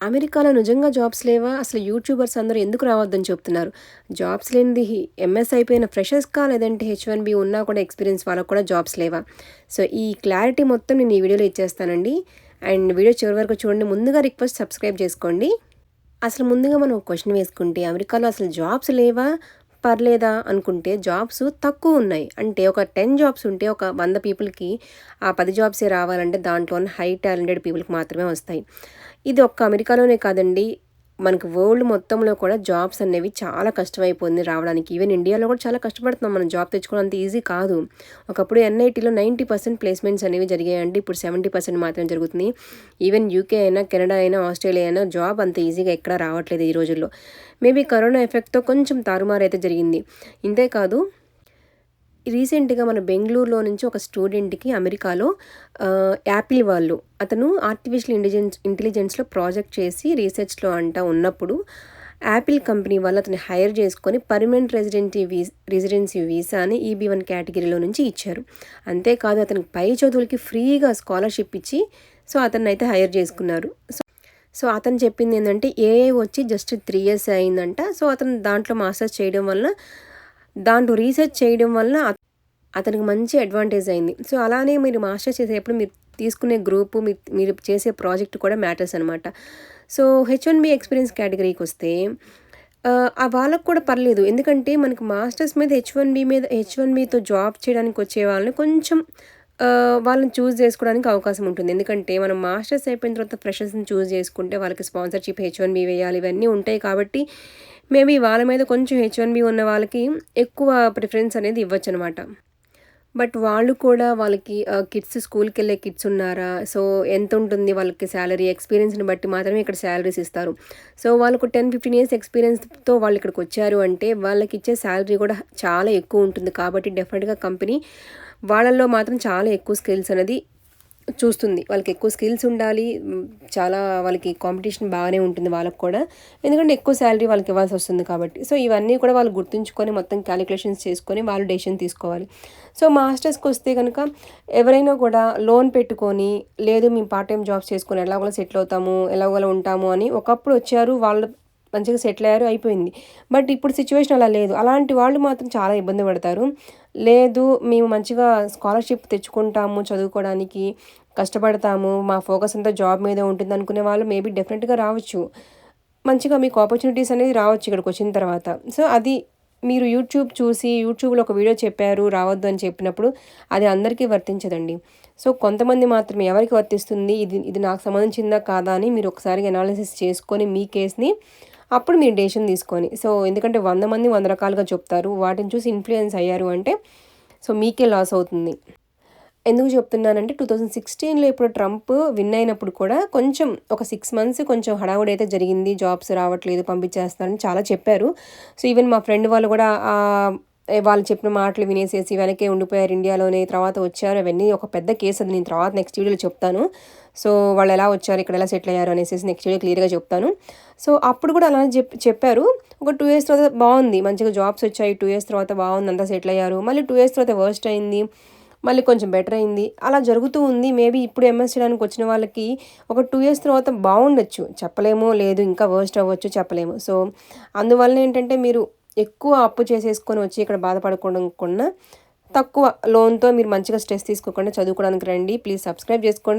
అమెరికాలో నిజంగా జాబ్స్ లేవా? అసలు యూట్యూబర్స్ అందరూ ఎందుకు రావద్దని చెప్తున్నారు. జాబ్స్ లేనిది ఎంఎస్ అయిపోయిన ఫ్రెషర్స్కా లేదంటే హెచ్ వన్ బి ఉన్నా కూడా ఎక్స్పీరియన్స్ వాళ్ళకు కూడా జాబ్స్ లేవా? సో ఈ క్లారిటీ మొత్తం నేను ఈ వీడియోలో ఇచ్చేస్తానండి. అండ్ వీడియో చివరి వరకు చూడండి. ముందుగా రిక్వెస్ట్ సబ్స్క్రైబ్ చేసుకోండి. అసలు ముందుగా మనం క్వశ్చన్ వేసుకుంటే అమెరికాలో అసలు జాబ్స్ లేవా? పర్లేదా అనుకుంటే జాబ్స్ తక్కువ ఉన్నాయి. అంటే ఒక టెన్ జాబ్స్ ఉంటే ఒక వంద పీపుల్కి ఆ పది జాబ్సే రావాలంటే దాంట్లో హై టాలెంటెడ్ పీపుల్కి మాత్రమే వస్తాయి. ఇది ఒక్క అమెరికాలోనే కాదండి. మనకు వరల్డ్ మొత్తంలో కూడా జాబ్స్ అనేవి చాలా కష్టమైపోయింది రావడానికి. ఈవెన్ ఇండియాలో కూడా చాలా కష్టపడుతున్నాం మనం జాబ్ తెచ్చుకోవడం అంత ఈజీ కాదు. ఒకప్పుడు ఎన్ఐటీలో నైంటీ పర్సెంట్ ప్లేస్మెంట్స్ అనేవి జరిగాయండి. ఇప్పుడు సెవెంటీ పర్సెంట్ మాత్రమే జరుగుతుంది. ఈవెన్ యూకే అయినా కెనడా అయినా ఆస్ట్రేలియా అయినా జాబ్ అంత ఈజీగా ఎక్కడ రావట్లేదు ఈ రోజుల్లో. మేబీ కరోనా ఎఫెక్ట్తో కొంచెం తారుమారు అయితే జరిగింది. ఇంతే కాదు రీసెంట్గా మన బెంగళూరులో నుంచి ఒక స్టూడెంట్కి అమెరికాలో యాపిల్ వాళ్ళు అతను ఆర్టిఫిషియల్ ఇంటెలిజెన్స్ ఇంటెలిజెన్స్లో ప్రాజెక్ట్ చేసి రీసెర్చ్లో అంట ఉన్నప్పుడు యాపిల్ కంపెనీ వాళ్ళు అతను హైర్ చేసుకొని పర్మనెంట్ రెసిడెంటీ వీ రెసిడెన్సీ వీసాని ఈబీ వన్ కేటగిరీలో నుంచి ఇచ్చారు. అంతేకాదు అతనికి పై చదువులకి ఫ్రీగా స్కాలర్షిప్ ఇచ్చి సో అతన్ని అయితే హైర్ చేసుకున్నారు. సో సో అతను చెప్పింది ఏంటంటే ఏఐ వచ్చి జస్ట్ త్రీ ఇయర్స్ అయిందంట. సో అతను దాంట్లో మాస్టర్స్ చేయడం వల్ల దాంట్లో రీసెర్చ్ చేయడం వల్ల అతనికి మంచి అడ్వాంటేజ్ అయింది. సో అలానే మీరు మాస్టర్స్ చేసేటప్పుడు మీరు తీసుకునే గ్రూపు మీరు మీరు చేసే ప్రాజెక్ట్ కూడా మ్యాటర్స్ అనమాట so H one B experience కేటగిరీకి వస్తే ఆ వాళ్ళకు కూడా పర్లేదు. ఎందుకంటే మనకి మాస్టర్స్ మీద హెచ్ వన్ బి మీద హెచ్ వన్ బితో జాబ్ చేయడానికి వచ్చే వాళ్ళని కొంచెం వాళ్ళని చూస్ చేసుకోవడానికి అవకాశం ఉంటుంది. ఎందుకంటే మనం మాస్టర్స్ అయిపోయిన తర్వాత ఫ్రెషర్స్ని చూస్ చేసుకుంటే వాళ్ళకి స్పాన్సర్షిప్ హెచ్ వన్ బి వేయాలి ఇవన్నీ ఉంటాయి కాబట్టి మేబీ వాళ్ళ మీద కొంచెం హెచ్ వన్ బి ఉన్న వాళ్ళకి ఎక్కువ ప్రిఫరెన్స్ అనేది ఇవ్వచ్చు అనమాట బట్ వాళ్ళు కూడా వాళ్ళకి కిడ్స్ స్కూల్కి వెళ్ళే కిడ్స్ ఉన్నారా? సో ఎంత ఉంటుంది వాళ్ళకి శాలరీ ఎక్స్పీరియన్స్ని బట్టి మాత్రమే ఇక్కడ శాలరీస్ ఇస్తారు. సో వాళ్ళకు టెన్ ఫిఫ్టీన్ ఇయర్స్ ఎక్స్పీరియన్స్తో వాళ్ళు ఇక్కడికి వచ్చారు అంటే వాళ్ళకి ఇచ్చే శాలరీ కూడా చాలా ఎక్కువ ఉంటుంది. కాబట్టి డెఫినెట్గా కంపెనీ వాళ్ళల్లో మాత్రం చాలా ఎక్కువ స్కిల్స్ అనేది చూస్తుంది. వాళ్ళకి ఎక్కువ స్కిల్స్ ఉండాలి. చాలా వాళ్ళకి కాంపిటీషన్ బాగానే ఉంటుంది వాళ్ళకి కూడా. ఎందుకంటే ఎక్కువ శాలరీ వాళ్ళకి ఇవ్వాల్సి వస్తుంది కాబట్టి. సో ఇవన్నీ కూడా వాళ్ళు గుర్తుంచుకొని మొత్తం క్యాలిక్యులేషన్స్ చేసుకొని వాళ్ళు డెసిషన్ తీసుకోవాలి. సో మాస్టర్స్కి వస్తే కనుక ఎవరైనా కూడా లోన్ పెట్టుకొని లేదు మేము పార్ట్ టైం జాబ్స్ చేసుకొని ఎలాగోలా సెటిల్ అవుతాము ఎలాగోలా ఉంటాము అని ఒకప్పుడు వచ్చారు వాళ్ళు మంచిగా సెటిల్ అయ్యారు అయిపోయింది. బట్ ఇప్పుడు సిచ్యువేషన్ అలా లేదు. అలాంటి వాళ్ళు మాత్రం చాలా ఇబ్బంది పడతారు. లేదు మేము మంచిగా స్కాలర్షిప్ తెచ్చుకుంటాము చదువుకోవడానికి కష్టపడతాము మా ఫోకస్ అంతా జాబ్ మీద ఉంటుంది అనుకునే వాళ్ళు మేబీ డెఫినెట్గా రావచ్చు. మంచిగా మీకు ఆపర్చునిటీస్ అనేది రావచ్చు ఇక్కడికి వచ్చిన తర్వాత. సో అది మీరు యూట్యూబ్ చూసి యూట్యూబ్లో ఒక వీడియో చెప్పారు రావద్దు అని చెప్పినప్పుడు అది అందరికీ వర్తించదండి. సో కొంతమంది మాత్రమే ఎవరికి వర్తిస్తుంది ఇది ఇది నాకు సంబంధించిందా కాదా అని మీరు ఒకసారి అనాలిసిస్ చేసుకొని మీ కేస్ని అప్పుడు మీరు డెసిషన్ తీసుకొని సో ఎందుకంటే వంద మంది వంద రకాలుగా చెప్తారు వాటిని చూసి ఇన్ఫ్లుయెన్స్ అయ్యారు అంటే సో మీకే లాస్ అవుతుంది. ఎందుకు చెప్తున్నానంటే టూ థౌజండ్ సిక్స్టీన్లో ఇప్పుడు ట్రంప్ విన్ అయినప్పుడు కూడా కొంచెం ఒక సిక్స్ మంత్స్ కొంచెం హడావుడి అయితే జరిగింది జాబ్స్ రావట్లేదు పంపించేస్తారని చాలా చెప్పారు. సో ఈవెన్ మా ఫ్రెండ్ వాళ్ళు కూడా వాళ్ళు చెప్పిన మాటలు వినేసేసి వెనకే ఉండిపోయారు ఇండియాలోనే తర్వాత వచ్చారు అవన్నీ ఒక పెద్ద కేసు అది నేను తర్వాత నెక్స్ట్ వీడియోలో చెప్తాను. సో వాళ్ళు ఎలా వచ్చారు ఇక్కడ ఎలా సెటిల్ అయ్యారు అనేసి నెక్స్ట్ వీడియో క్లియర్గా చెప్తాను. సో అప్పుడు కూడా అలానే చెప్ చెప్పారు. ఒక టూ ఇయర్స్ తర్వాత బాగుంది మంచిగా జాబ్స్ వచ్చాయి టూ ఇయర్స్ తర్వాత బాగుంది అంతా సెటిల్ అయ్యారు. మళ్ళీ టూ ఇయర్స్ తర్వాత వర్స్ట్ అయింది మళ్ళీ కొంచెం బెటర్ అయింది. అలా జరుగుతూ ఉంది. మేబీ ఇప్పుడు ఎంఎస్ చేయడానికి వచ్చిన వాళ్ళకి ఒక టూ ఇయర్స్ తర్వాత బాగుండొచ్చు. చెప్పలేము లేదు ఇంకా వర్స్ట్ అవ్వచ్చు చెప్పలేము. సో అందువల్ల ఏంటంటే మీరు ఎక్కువ అప్పు చేసేసుకొని వచ్చి ఇక్కడ బాధపడకుండా తక్కువ లోన్తో మీరు మంచిగా స్ట్రెస్ తీసుకోకుండా చదువుకోవడానికి రండి. ప్లీజ్ సబ్స్క్రైబ్ చేసుకోండి.